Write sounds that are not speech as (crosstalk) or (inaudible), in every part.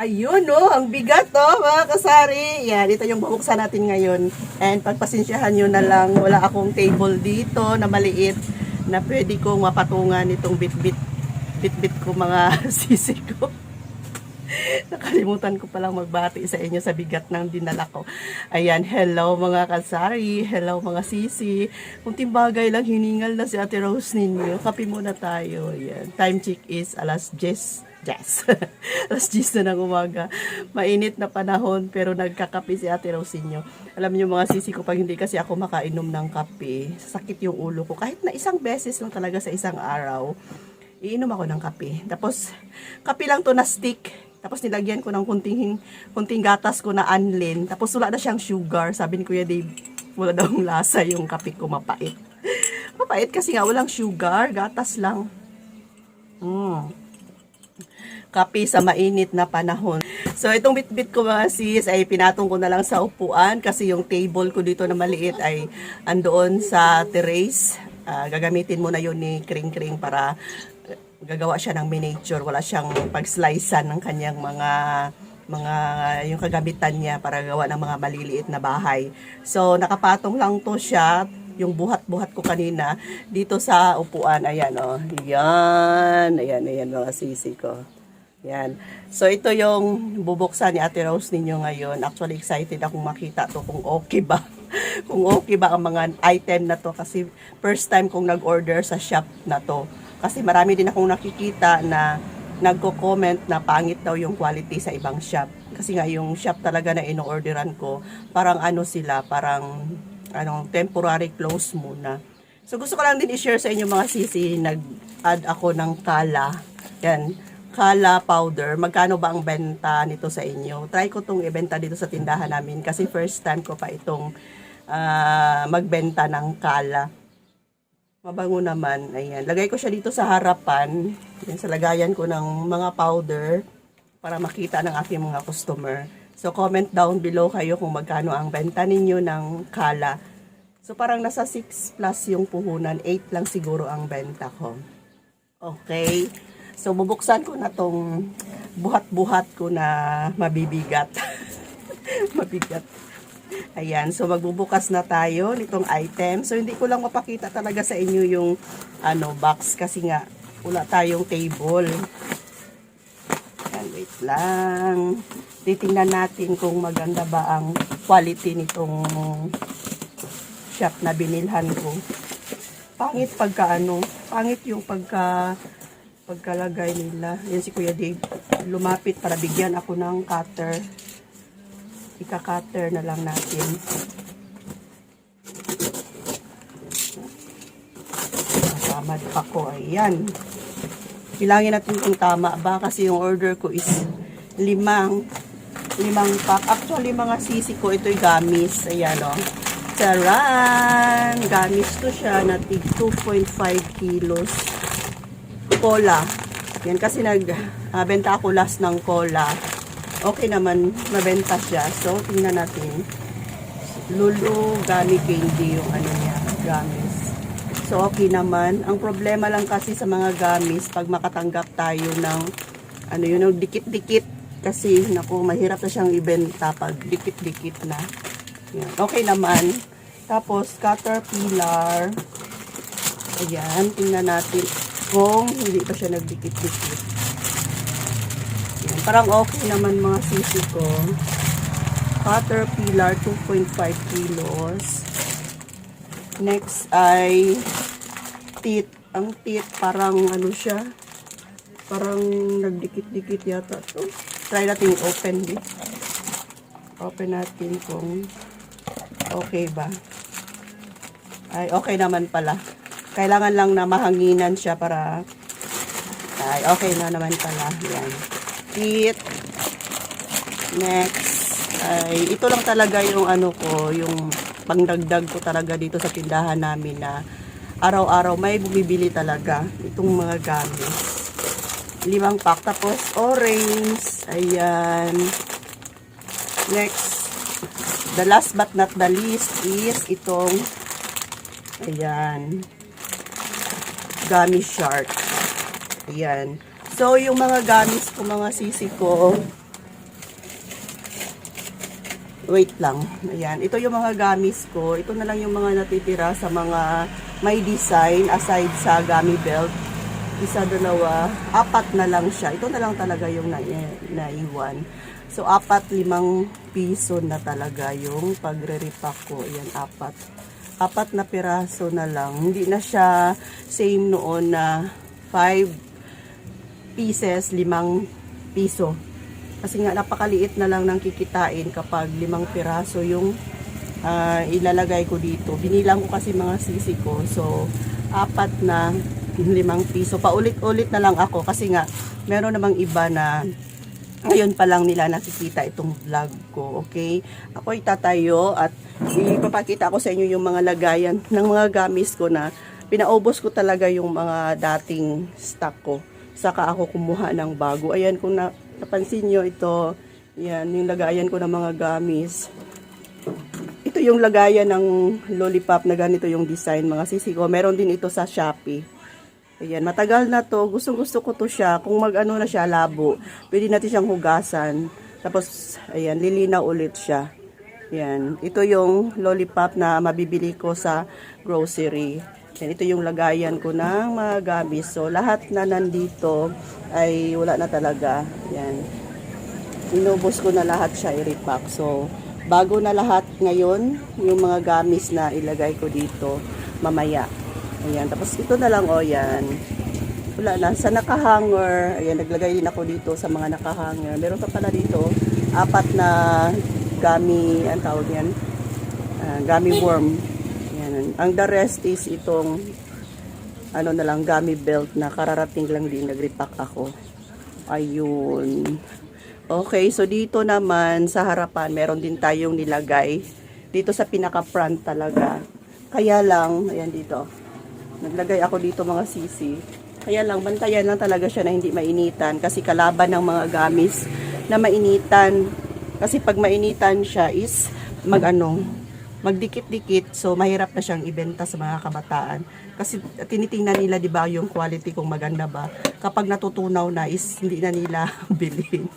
Ayun, no, ang bigat, no, mga kasari. Yan, ito yung bubuksan natin ngayon. And pagpasensyahan nyo na lang, wala akong table dito na maliit na pwede kong mapatungan itong bit-bit, bit-bit ko mga (laughs) sisi ko. Nakalimutan ko palang magbati sa inyo sa bigat ng dinala ko. Ayan, hello mga kasari, hello mga sisi. Kunting bagay lang, hiningal na si Ate Rose ninyo. Kape muna tayo. Ayan. Time check is alas 10. Yes. (laughs) alas 10 na ng umaga. Mainit na panahon pero nagkakape si Ate Rose ninyo. Alam niyo mga sisi ko, pag hindi kasi ako makainom ng kape, sakit yung ulo ko. Kahit na isang beses lang talaga sa isang araw, iinom ako ng kape. Tapos, kape lang to na stick. Tapos nilagyan ko ng kunting, kunting gatas ko na anlin. Tapos wala na siyang sugar. Sabi ni Kuya Dave, wala daw lasa yung kape ko, mapait. mapait kasi nga walang sugar, gatas lang. Mm. Kape sa mainit na panahon. So itong bitbit ko mga sis ay pinatong ko na lang sa upuan kasi yung table ko dito na maliit ay andoon sa terrace. Ah, gagamitin mo na yun ni Kring Kring para gagawa siya ng miniature. Wala siyang pagslicean ng kanyang mga mga yung kagamitan niya para gawa ng mga maliliit na bahay. So nakapatong lang to siya yung buhat-buhat ko kanina dito sa upuan. Ayan oh. Yan. Ayan, ayan mga sisi ko. Yan. So ito yung bubuksan ni Ate Rose ninyo ngayon. Actually excited akong makita to kung okay ba. (laughs) kung okay ba ang mga item na to kasi first time kong nag-order sa shop na to. Kasi marami din akong nakikita na nagko-comment na pangit daw yung quality sa ibang shop. Kasi nga yung shop talaga na ino-orderan ko, parang ano sila, parang anong temporary close muna. So gusto ko lang din i-share sa inyo mga sisi, nag-add ako ng kala. Yan, kala powder. Magkano ba ang benta nito sa inyo? Try ko tong ibenta dito sa tindahan namin kasi first time ko pa itong ah, magbenta ng kala. Mabango naman. Ayan. Lagay ko siya dito sa harapan. Yan, sa lagayan ko ng mga powder para makita ng aking mga customer. So, comment down below kayo kung magkano ang benta ninyo ng kala. So, parang nasa 6 plus yung puhunan. 8 lang siguro ang benta ko. Okay. So, bubuksan ko na tong buhat-buhat ko na mabibigat. (laughs) mabigat. Ayan, so magbubukas na tayo nitong item. So hindi ko lang mapakita talaga sa inyo yung ano box kasi nga wala tayong table. Ayan, wait lang. Titingnan natin kung maganda ba ang quality nitong shop na binilhan ko. Pangit pagka ano, pangit yung pagka pagkalagay nila. Yan si Kuya Dave. Lumapit para bigyan ako ng cutter ika-cutter na lang natin. Masamad pa ko. Ayan. Bilangin natin kung tama ba kasi yung order ko is limang limang pack. Actually, mga sisi ko, ito'y gamis. Ayan, o. Oh. Charan! Gamis to siya na tig 2.5 kilos. Cola. Yan kasi nag ah, benta ako last ng cola okay naman mabenta siya. So, tingnan natin. Lulu Gummy Candy yung ano niya, gamis. So, okay naman. Ang problema lang kasi sa mga gamis, pag makatanggap tayo ng ano yun, ng dikit-dikit. Kasi, naku, mahirap na siyang ibenta pag dikit-dikit na. Yan. Okay naman. Tapos, caterpillar. Ayan, tingnan natin kung hindi pa siya nagdikit-dikit. Parang okay naman mga sisi ko. Caterpillar 2.5 kilos. Next ay teeth. Ang teeth parang ano siya. Parang nagdikit-dikit yata to. Try natin open din. Open natin kung okay ba. Ay, okay naman pala. Kailangan lang na mahanginan siya para ay, okay na naman pala. Yan teeth. Next, ay ito lang talaga yung ano ko, yung pangdagdag ko talaga dito sa tindahan namin na araw-araw may bumibili talaga itong mga gamit. Limang pack. Tapos, orange. Ayan. Next, the last but not the least is itong ayan gummy shark. Ayan. So, yung mga gamis ko, mga sisi ko, Wait lang. Ayan. Ito yung mga gamis ko. Ito na lang yung mga natitira sa mga may design aside sa gummy belt. Isa, dalawa, apat na lang siya. Ito na lang talaga yung na naiwan. So, apat, limang piso na talaga yung pagre-repack ko. Ayan, apat. Apat na piraso na lang. Hindi na siya same noon na 5 pieces, limang piso. Kasi nga napakaliit na lang ng kikitain kapag limang piraso yung ah, ilalagay ko dito. Binilang ko kasi mga sisi ko. So, apat na limang piso. Paulit-ulit na lang ako kasi nga meron namang iba na ngayon pa lang nila nakikita itong vlog ko, okay? Ako tatayo at ipapakita ko sa inyo yung mga lagayan ng mga gamis ko na pinaubos ko talaga yung mga dating stock ko. Saka ako kumuha ng bago. Ayan, kung na, napansin nyo ito, yan, yung lagayan ko ng mga gamis. Ito yung lagayan ng lollipop na ganito yung design, mga sisi ko. Meron din ito sa Shopee. Ayan, matagal na to. Gustong gusto ko to siya. Kung mag-ano na siya, labo, pwede natin siyang hugasan. Tapos, ayan, lilinaw ulit siya. Ayan, ito yung lollipop na mabibili ko sa grocery. Ayan, ito yung lagayan ko ng mga gamis. So, lahat na nandito ay wala na talaga. Ayan. Inubos ko na lahat siya i-repack. So, bago na lahat ngayon, yung mga gamis na ilagay ko dito mamaya. Ayan, tapos ito na lang, o yan. Wala na, sa nakahanger, ayan, naglagay din ako dito sa mga nakahanger. Meron pa pala dito, apat na gummy, ang tawag yan, Ah, gummy worm. Ayan, ang the rest is itong, ano na lang, gummy belt na kararating lang din, nag-repack ako. Ayun. Okay, so dito naman sa harapan, meron din tayong nilagay. Dito sa pinaka-front talaga. Kaya lang, ayan dito. Naglagay ako dito mga sisi. Kaya lang, bantayan lang talaga siya na hindi mainitan. Kasi kalaban ng mga gamis na mainitan. Kasi pag mainitan siya is mag ano, magdikit-dikit. So, mahirap na siyang ibenta sa mga kabataan. Kasi tinitingnan nila, di ba, yung quality kung maganda ba. Kapag natutunaw na is hindi na nila (laughs) bilhin.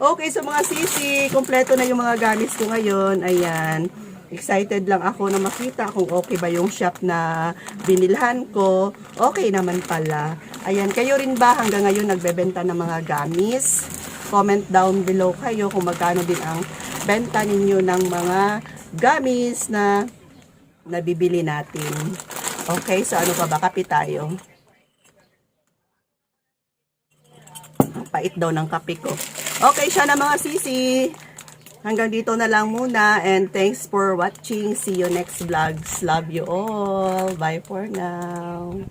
Okay, so mga sisi, kompleto na yung mga gamis ko ngayon. Ayan. Excited lang ako na makita kung okay ba yung shop na binilhan ko. Okay naman pala. Ayan, kayo rin ba hanggang ngayon nagbebenta ng mga gamis? Comment down below kayo kung magkano din ang benta ninyo ng mga gamis na nabibili natin. Okay, so ano pa ba? Kape tayo. Ang Pait daw ng kape ko. Okay siya na mga sisi. Hanggang dito na lang muna and thanks for watching. See you next vlogs. Love you all. Bye for now.